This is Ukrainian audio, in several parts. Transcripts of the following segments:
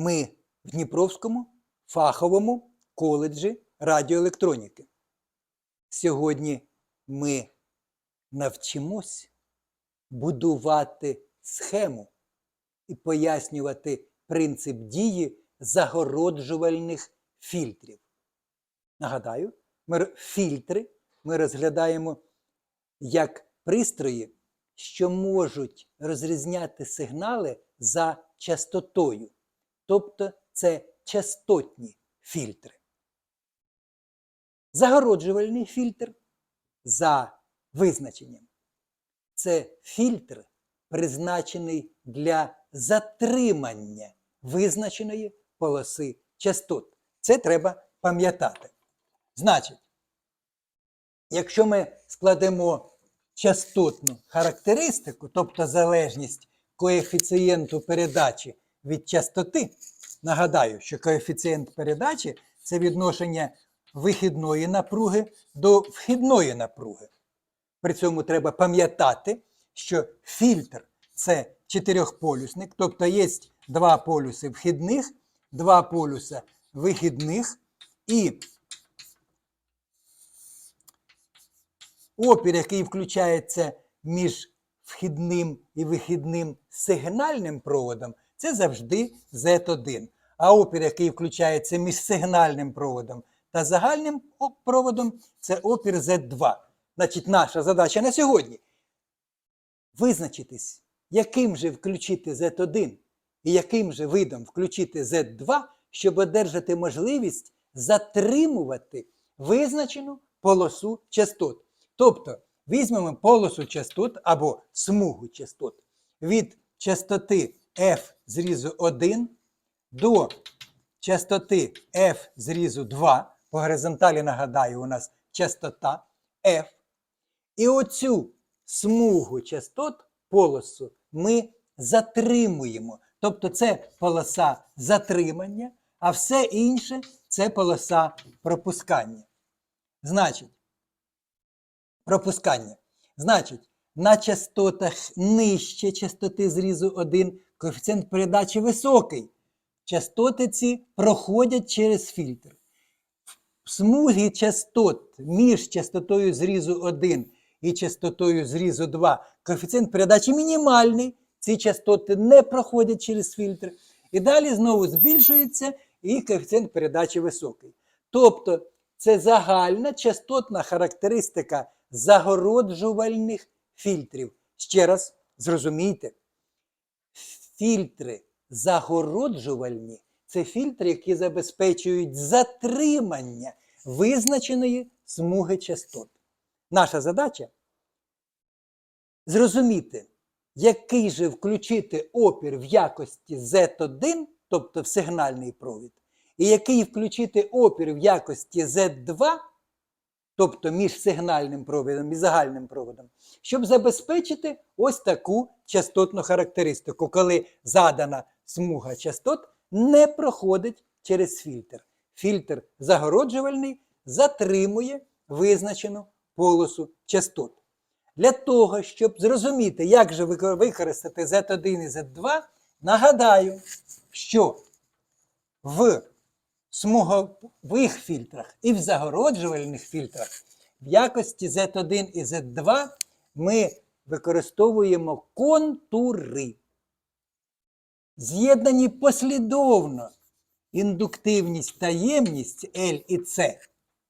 Ми в Дніпровському фаховому коледжі радіоелектроніки. Сьогодні ми навчимось будувати схему і пояснювати принцип дії загороджувальних фільтрів. Нагадаю, ми, фільтри ми розглядаємо як пристрої, що можуть розрізняти сигнали за частотою. Тобто це частотні фільтри. Загороджувальний фільтр за визначенням. Це фільтр, призначений для затримання визначеної полоси частот. Це треба пам'ятати. Значить, якщо ми складемо частотну характеристику, тобто залежність коефіцієнту передачі від частоти, нагадаю, що коефіцієнт передачі це відношення вихідної напруги до вхідної напруги. При цьому треба пам'ятати, що фільтр це чотирьохполюсник, тобто є два полюси вхідних, два полюса вихідних, і опір, який включається між вхідним і вихідним сигнальним проводом, це завжди Z1. А опір, який включається між сигнальним проводом та загальним проводом, це опір Z2. Значить, наша задача на сьогодні визначитись, яким же включити Z1 і яким же видом включити Z2, щоб одержати можливість затримувати визначену полосу частот. Тобто візьмемо полосу частот або смугу частот від частоти F зрізу 1 до частоти F зрізу 2. По горизонталі нагадаю, у нас частота F. І оцю смугу частот полосу ми затримуємо. Тобто це полоса затримання, а все інше це полоса пропускання. Значить, пропускання. Значить, на частотах нижче частоти зрізу 1 коефіцієнт передачі високий. Частоти ці проходять через фільтр. Смуги частот між частотою зрізу 1 і частотою зрізу 2 коефіцієнт передачі мінімальний. Ці частоти не проходять через фільтр. І далі знову збільшується, і коефіцієнт передачі високий. Тобто це загальна частотна характеристика загороджувальних фільтрів. Ще раз зрозумійте, фільтри загороджувальні це фільтри, які забезпечують затримання визначеної смуги частот. Наша задача зрозуміти, який же включити опір в якості Z1, тобто в сигнальний провід, і який включити опір в якості Z2, тобто між сигнальним проводом і загальним проводом, щоб забезпечити ось таку частотну характеристику, коли задана смуга частот не проходить через фільтр. Фільтр загороджувальний затримує визначену полосу частот. Для того, щоб зрозуміти, як же використати Z1 і Z2, нагадаю, що в смугових фільтрах і в загороджувальних фільтрах в якості Z1 і Z2 ми використовуємо контури. З'єднані послідовно індуктивність та ємність L і C,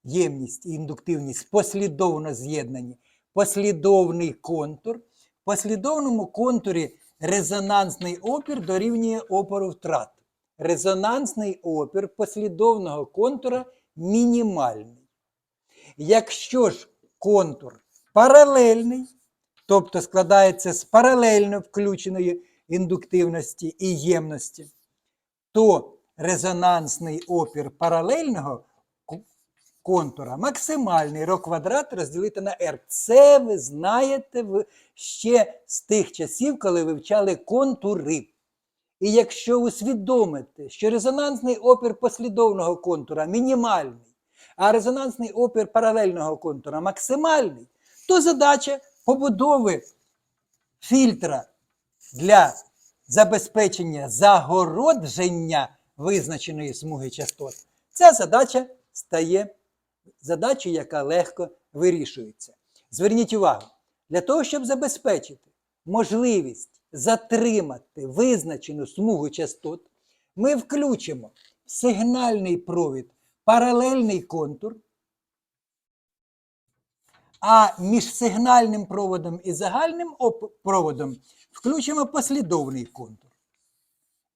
ємність і індуктивність послідовно з'єднані, послідовний контур. В послідовному контурі резонансний опір дорівнює опору втрат. Резонансний опір послідовного контура мінімальний. Якщо ж контур паралельний, тобто складається з паралельно включеної індуктивності і ємності, то резонансний опір паралельного контура максимальний ρ квадрат розділити на r. Це ви знаєте ще з тих часів, коли вивчали контури. І якщо усвідомите, що резонансний опір послідовного контура мінімальний, а резонансний опір паралельного контура максимальний, то задача побудови фільтра для забезпечення загородження визначеної смуги частот. Ця задача стає задачею, яка легко вирішується. Зверніть увагу, для того, щоб забезпечити можливість затримати визначену смугу частот, ми включимо в сигнальний провід паралельний контур, а між сигнальним проводом і загальним проводом включимо послідовний контур.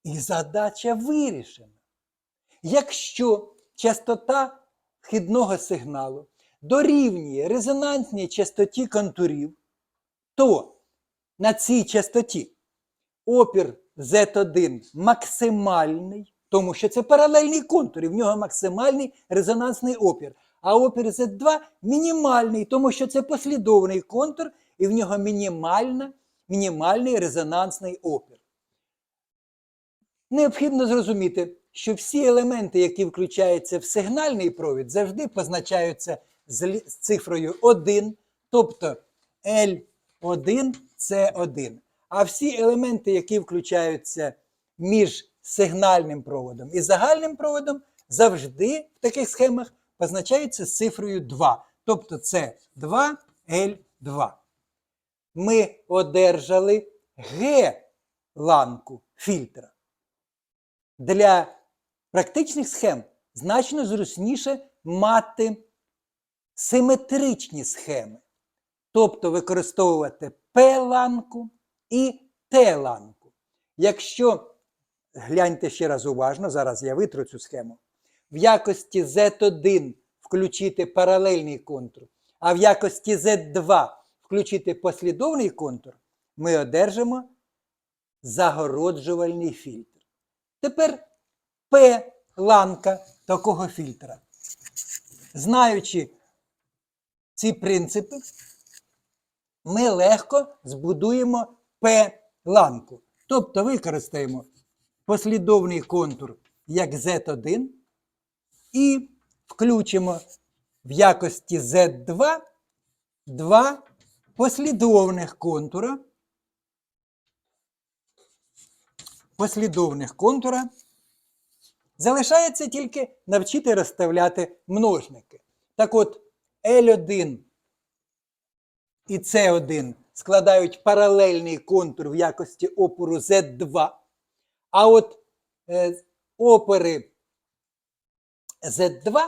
І задача вирішена. Якщо частота вхідного сигналу дорівнює резонансній частоті контурів, то на цій частоті опір Z1 максимальний, тому що це паралельний контур, і в нього максимальний резонансний опір. А опір Z2 мінімальний, тому що це послідовний контур, і в нього мінімальна, мінімальний резонансний опір. Необхідно зрозуміти, що всі елементи, які включаються в сигнальний провід, завжди позначаються з цифрою 1, тобто L1 це 1. А всі елементи, які включаються між сигнальним проводом і загальним проводом, завжди в таких схемах позначаються цифрою 2. Тобто це 2L2. Ми одержали Г-ланку фільтра. Для практичних схем значно зручніше мати симетричні схеми, тобто використовувати П-ланку і Т-ланку. Якщо гляньте ще раз уважно, зараз я витру цю схему, в якості Z1 включити паралельний контур, а в якості Z2 включити послідовний контур, ми одержимо загороджувальний фільтр. Тепер П-ланка такого фільтра. Знаючи ці принципи, ми легко збудуємо П-ланку. Тобто використаємо послідовний контур як Z1 і включимо в якості Z2 два послідовних контура. Послідовних контура. Залишається тільки навчити розставляти множники. Так от, L1 і С1 складають паралельний контур в якості опору Z2, а от е, опори Z2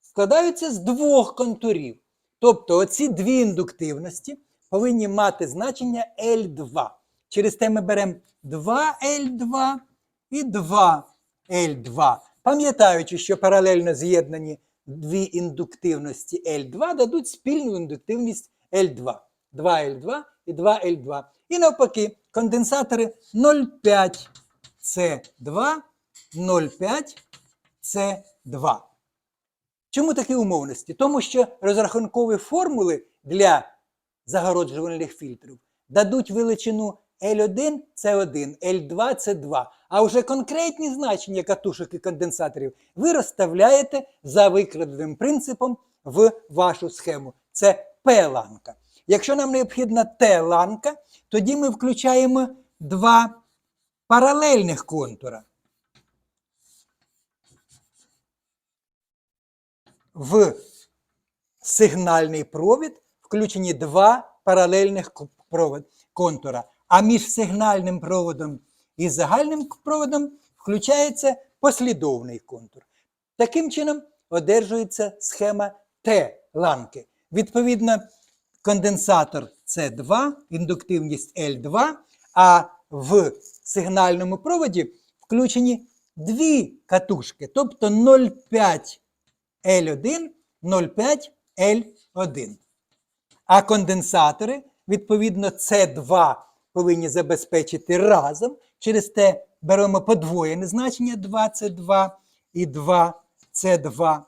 складаються з двох контурів. Тобто оці дві індуктивності повинні мати значення L2. Через те ми беремо 2L2 і 2L2. Пам'ятаючи, що паралельно з'єднані дві індуктивності L2 дадуть спільну індуктивність L2. 2L2 і 2L2. І навпаки, конденсатори 0,5C2, 0,5C2. Чому такі умовності? Тому що розрахункові формули для загороджувальних фільтрів дадуть величину L1 це 1, L2 це 2. А вже конкретні значення катушок і конденсаторів ви розставляєте за викраденим принципом в вашу схему. Це P-ланка. Якщо нам необхідна Т-ланка, тоді ми включаємо два паралельних контура. В сигнальний провід включені два паралельних контура. А між сигнальним проводом і загальним проводом включається послідовний контур. Таким чином одержується схема Т-ланки. Відповідно, конденсатор С2, індуктивність L2, а в сигнальному проводі включені дві катушки, тобто 0,5 L1, 0,5 L1. А конденсатори, відповідно, С2 повинні забезпечити разом. Через те беремо подвоєне значення 2С2 і 2С2.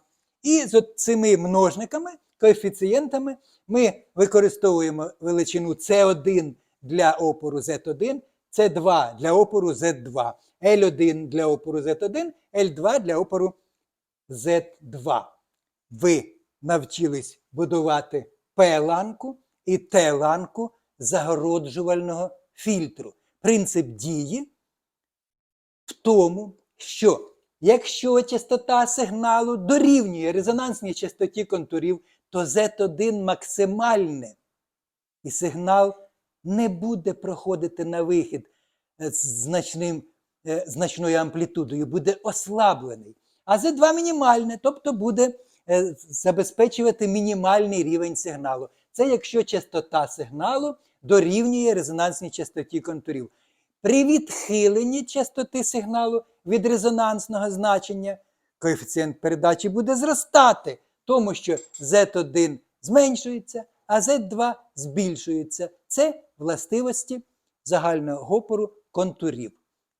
І з цими множниками, коефіцієнтами, ми використовуємо величину С1 для опору Z1, С2 для опору Z2, L1 для опору Z1, L2 для опору Z2. Ви навчились будувати П-ланку і Т-ланку загороджувального фільтру. Принцип дії в тому, що Якщо частота сигналу дорівнює резонансній частоті контурів, то Z1 максимальне. І сигнал не буде проходити на вихід е, з значним, е, значною амплітудою, буде ослаблений. А Z2 мінімальне, тобто буде е, забезпечувати мінімальний рівень сигналу. Це якщо частота сигналу дорівнює резонансній частоті контурів. При відхиленні частоти сигналу від резонансного значення коефіцієнт передачі буде зростати, тому що Z1 зменшується, а Z2 збільшується. Це властивості загального опору контурів.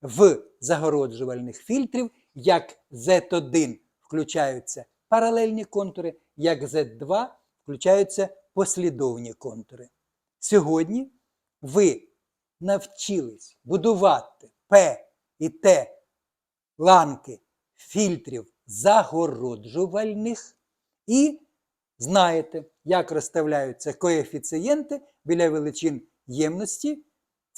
В загороджувальних фільтрів як Z1 включаються паралельні контури, як Z2 включаються послідовні контури. Сьогодні ви навчились будувати П і Т ланки фільтрів загороджувальних і знаєте, як розставляються коефіцієнти біля величин ємності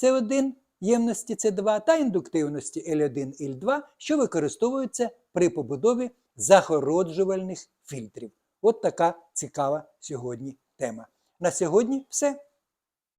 С1, ємності С2 та індуктивності L1 і L2, що використовуються при побудові загороджувальних фільтрів. От така цікава сьогодні тема. На сьогодні все.